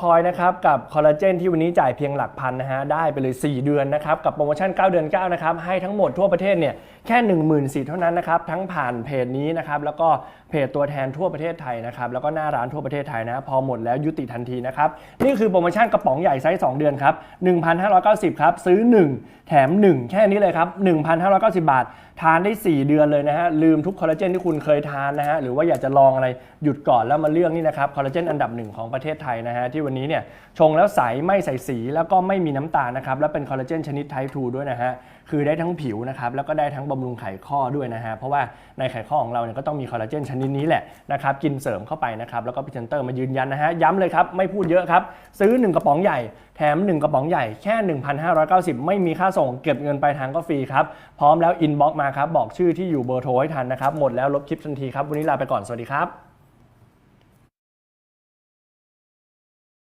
คอยนะครับกับคอลลาเจนที่วันนี้จ่ายเพียงหลักพันนะฮะได้ไปเลย 4 เดือนนะครับกับโปรโมชั่น 9 เดือน 9 นะครับ ให้ทั้งหมดทั่วประเทศเนี่ยแค่10,000สิทธิ์เท่านั้นนะครับ ทั้งผ่านเพจนี้นะครับ แล้วก็เพจตัวแทนทั่วประเทศไทยนะครับ แล้วก็หน้าร้านทั่วประเทศไทยนะ พอหมดแล้วยุติทันทีนะครับ นี่คือโปรโมชั่นกระป๋องใหญ่ไซส์2เดือนครับ 1,590 ครับ ซื้อ 1 แถม 1 แค่นี้เลยครับ 1,590 บาททานได้ 4 เดือนเลยนะฮะลืมทุกคอลลาเจนที่คุณเคยทานนะฮะหรือว่าอยากจะลองอะไรหยุดก่อนแล้วมาเลือกนี่นะครับคอลลาเจนอันดับหนึ่งของประเทศไทยนะฮะที่วันนี้เนี่ยชงแล้วใสไม่ใส่สีแล้วก็ไม่มีน้ำตาลนะครับและเป็นคอลลาเจนชนิดไทป์2ด้วยนะฮะคือได้ทั้งผิวนะครับแล้วก็ได้ทั้งบำรุงไขข้อด้วยนะฮะเพราะว่าในไขข้อของเราเนี่ยก็ต้องมีคอลลาเจนชนิดนี้แหละนะครับกินเสริมเข้าไปนะครับแล้วก็พรีเซนเตอร์มายืนยันนะฮะย้ำเลยครับไม่พูดเยอะครับซื้อ 1 กระป๋องใหญ่ แถม 1 กระป๋องใหญ่แค่ 1,590 ไม่มีค่าส่งเก็บเงินปลายทางก็ฟรีครับ พร้อมแล้วอินบ็อกมาครับ บอกชื่อที่อยู่เบอร์โทรให้ทันนะครับ หมดแล้วลบคลิปทันทีครับ วันนี้ลาไปก่อน สวัสดีครับ